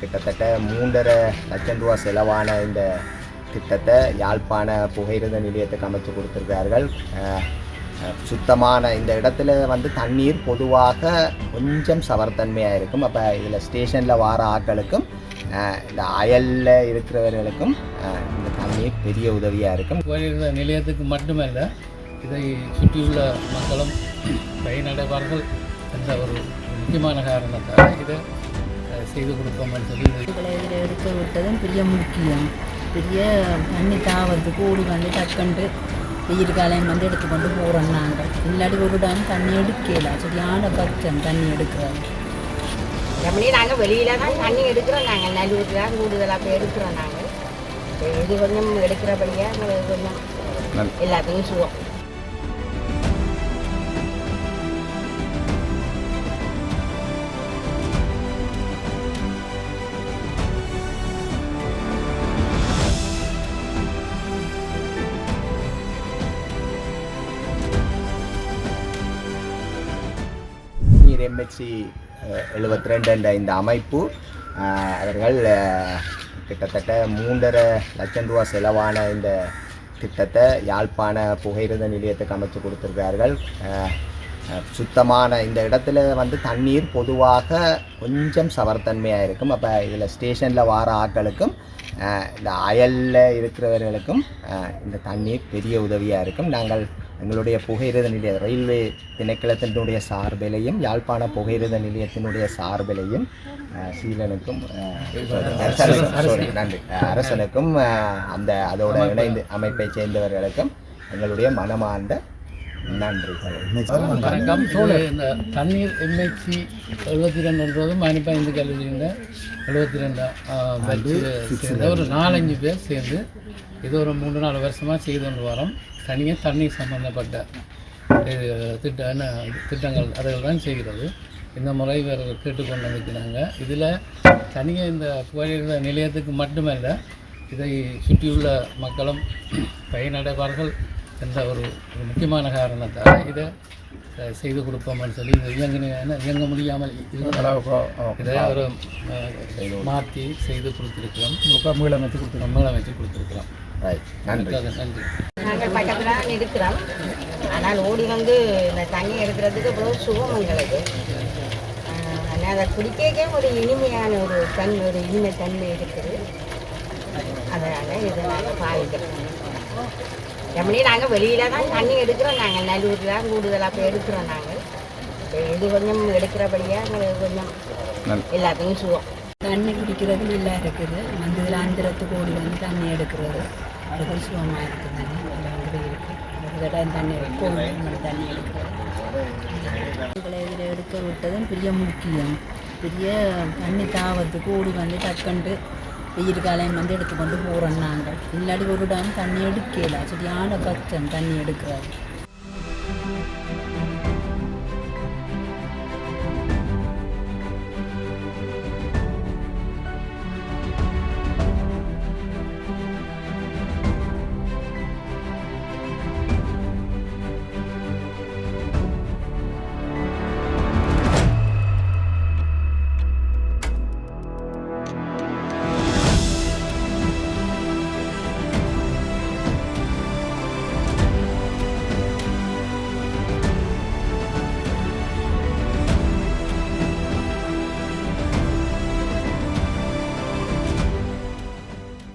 கிட்டத்தட்ட மூன்றரை லட்சம் ரூபா செலவான இந்த திட்டத்தை யாழ்ப்பாண புகையிரத நிலையத்துக்கு அமைச்சு கொடுத்துருக்கார்கள் சுத்தமான இந்த இடத்துல வந்து தண்ணீர் பொதுவாக கொஞ்சம் சவர்த்தன்மையாக இருக்கும். அப்போ இதில் ஸ்டேஷனில் வார ஆட்களுக்கும் இந்த அயலில் இருக்கிறவர்களுக்கும் இந்த தண்ணீர் பெரிய உதவியாக இருக்கும். கோயில்கள் நிலையத்துக்கு மட்டுமல்ல இதை சுற்றியுள்ள மக்களும் பயனடைவார்கள் என்ற ஒரு முக்கியமான காரணத்தால் இதை செய்து கொடுப்போம்னு சொல்லி இதில் எடுக்க விட்டதும் பெரிய முக்கியம். பெரிய தண்ணி தாவறதுக்கு ஓடி வந்து டக்குண்டு வெயில் காலையும் வந்து எடுத்துக்கொண்டு போகிறோம் நாங்கள் இல்லாட்டி ஒரு டைம் தண்ணி எடுக்கல. சரியான கஷ்டம் தண்ணி எடுக்கிறது எப்படி நாங்கள் வெளியில தான் தண்ணி எடுக்கிறோம். நாங்கள் நல்லூரில் தான் கூடுதலாக போய் எடுக்கிறோம் நாங்கள் இது கொஞ்சம் எடுக்கிறபடியாக கொஞ்சம் எல்லாத்தையும் சுகம் நீர் எம்ஹெச்சி எழுபத்தி ரெண்டு என்ற இந்த அமைப்பு அவர்கள் கிட்டத்தட்ட மூன்றரை லட்சம் ரூபா செலவான இந்த திட்டத்தை யாழ்ப்பாண புகையிரத நிலையத்துக்கு அமைச்சு கொடுத்துருக்கார்கள் சுத்தமான இந்த இடத்துல வந்து தண்ணீர் பொதுவாக கொஞ்சம் சவர்த்தன்மையாக இருக்கும். அப்போ இதில் ஸ்டேஷனில் வார ஆட்களுக்கும் இந்த அயலில் இருக்கிறவர்களுக்கும் இந்த தண்ணீர் பெரிய உதவியாக இருக்கும். நாங்கள் எங்களுடைய புகையிரத நிலைய ரயில்வே திணைக்களத்தினுடைய சார்பிலையும் யாழ்ப்பாண புகையிரத நிலையத்தினுடைய சார்பிலையும் சீலனுக்கும் நன்றி. அரசனுக்கும் அந்த அதோட இணைந்து அமைப்பை சேர்ந்தவர்களுக்கும் எங்களுடைய மனமார்ந்த நன்றிகள். வணக்கம். இந்த தண்ணீர் எம்எச்சி எழுபத்தி ரெண்டுன்றதும் மணிப்பைந்து கல்லூரியில் எழுபத்தி ரெண்டு வச்சு சேர்ந்து ஒரு நாலஞ்சு பேர் சேர்ந்து இது ஒரு மூணு நாலு வருஷமாக செய்து கொண்டு வரோம். தனியாக தண்ணீர் சம்பந்தப்பட்ட இது திட்ட என்ன திட்டங்கள் அதுகள் தான் செய்கிறது. இந்த முறை இவர்கள் கேட்டுக்கொண்டு வந்துக்கிறாங்க இதில் தனியாக இந்த புகையிரத நிலையத்துக்கு மட்டுமல்ல இதை சுற்றியுள்ள மக்களும் பயனடைவார்கள். என்ற ஒரு முக்கியமான காரணத்தால் இதை செய்து கொடுப்போம்னு சொல்லி இது இயங்க இயங்க முடியாமல் இதை ஒரு மாற்றி செய்து கொடுத்துருக்கிறோம். மீளமைச்சு கொடுத்துருக்கோம் மீளமைச்சு கொடுத்துருக்கிறோம். நன்றி. நாங்கள் பக்கத்தில் தான் இருக்கிறோம். ஆனால் ஓடி வந்து இந்த தண்ணி எடுக்கிறதுக்கு இவ்வளோ சுகம் எங்களுக்கு. ஆனால் அதை குடிக்கவே ஒரு இனிமையான ஒரு தன் ஒரு இனிமை தன்மை இருக்குது. அதனால் இதை நாங்கள் பாவிக்கிறோம் எப்படி நாங்கள் வெளியில தான் தண்ணி எடுக்கிறோம் நாங்கள் நல்லூரில் தான் கூடுதலாக போய் எடுக்கிறோம் நாங்கள் இது கொஞ்சம் எடுக்கிறபடியாக எங்களுக்கு கொஞ்சம் எல்லாத்தையும் சுகம் தண்ணி குடிக்கிறது நல்லா இருக்குது வந்து இதில் அந்தரத்துக்கு ஓடி வந்து தண்ணி எடுக்கிறது அது சுகமாக இருக்குது தண்ணி நல்லா இருக்குது தண்ணி கோவில் தண்ணி எடுக்கிறது. இதில் எடுக்க விட்டதும் பெரிய முக்கியம். பெரிய தண்ணி தாவறதுக்கு ஓடி வந்து டக்குண்டு வெயில் காலையும் வந்து எடுத்துக்கொண்டு போகிறோம் நாங்கள் இல்லாட்டி ஒரு டைம் தண்ணி எடுக்கல சரியான கஷ்டம் தண்ணி எடுக்கிறது